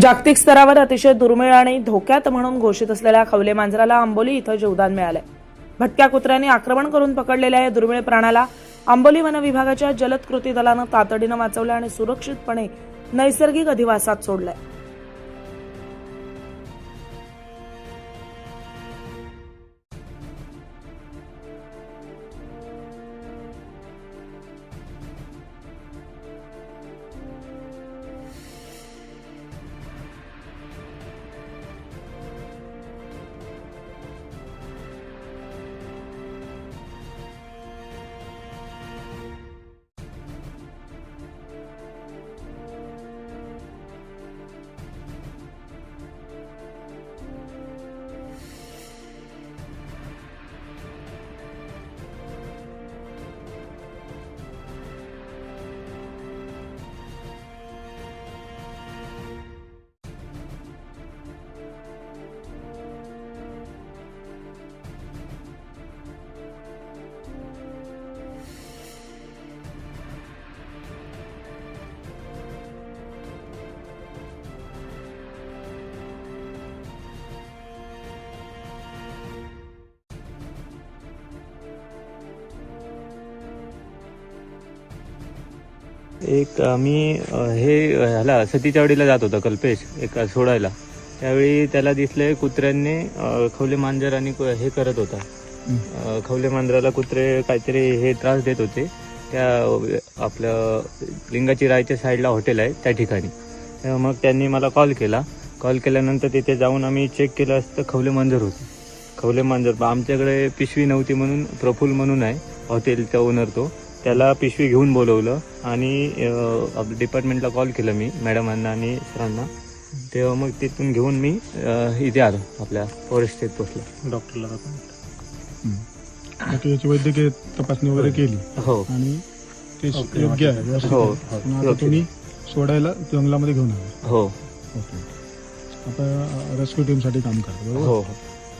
जागतिक स्तरावर अतिशय दुर्मिळ आणि धोक्यात म्हणून घोषित असलेल्या खवले मांजराला आंबोली इथं जीवदान मिळालंय. भटक्या कुत्र्यांनी आक्रमण करून पकडलेल्या या दुर्मिळ प्राण्याला आंबोली वन विभागाच्या जलद कृती दलानं तातडीनं वाचवलं आणि सुरक्षितपणे नैसर्गिक अधिवासात सोडलंय. एक आम्ही अ, हे ह्याला सतीच्या वाडीला जात होता कल्पेश एक सोडायला. त्यावेळी त्याला दिसले कुत्र्यांनी खवले मांजर आणि कु- हे करत होता. खवले मांजराला कुत्रे काहीतरी हे त्रास देत होते. त्या अ, आपल्या लिंगाची रायच्या साईडला हॉटेल आहे त्या ठिकाणी. मग त्यांनी मला कॉल केला. कॉल केल्यानंतर तिथे जाऊन आम्ही चेक केलं असतं खवले मांजर होते. खवले मांजर आमच्याकडे पिशवी नव्हती म्हणून प्रफुल म्हणून आहे हॉटेलचा ओनर तो. त्याला पिशवी घेऊन बोलवलं आणि डिपार्टमेंटला कॉल केलं मी मॅडमांना आणि सरांना तेव्हा मग तिथून घेऊन मी इथे आलो आपल्या फॉरेस्ट स्टेट पोस्टला डॉक्टरला दाखवून. बाकी याची वैद्यकीय तपासणी वगैरे केली. हो. आणि ते योग्य आहे. हो. हो. तुम्ही सोडायला जंगलामध्ये घेऊन आले. हो. ओके आता रेस्क्यू टीमसाठी काम करता हो बरोबर? हो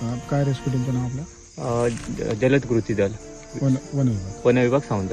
अं, काय रेस्क्यू टीमचं नाव आपलं? जलद कृती दल. वन वन विभाग. वन विभाग सावंत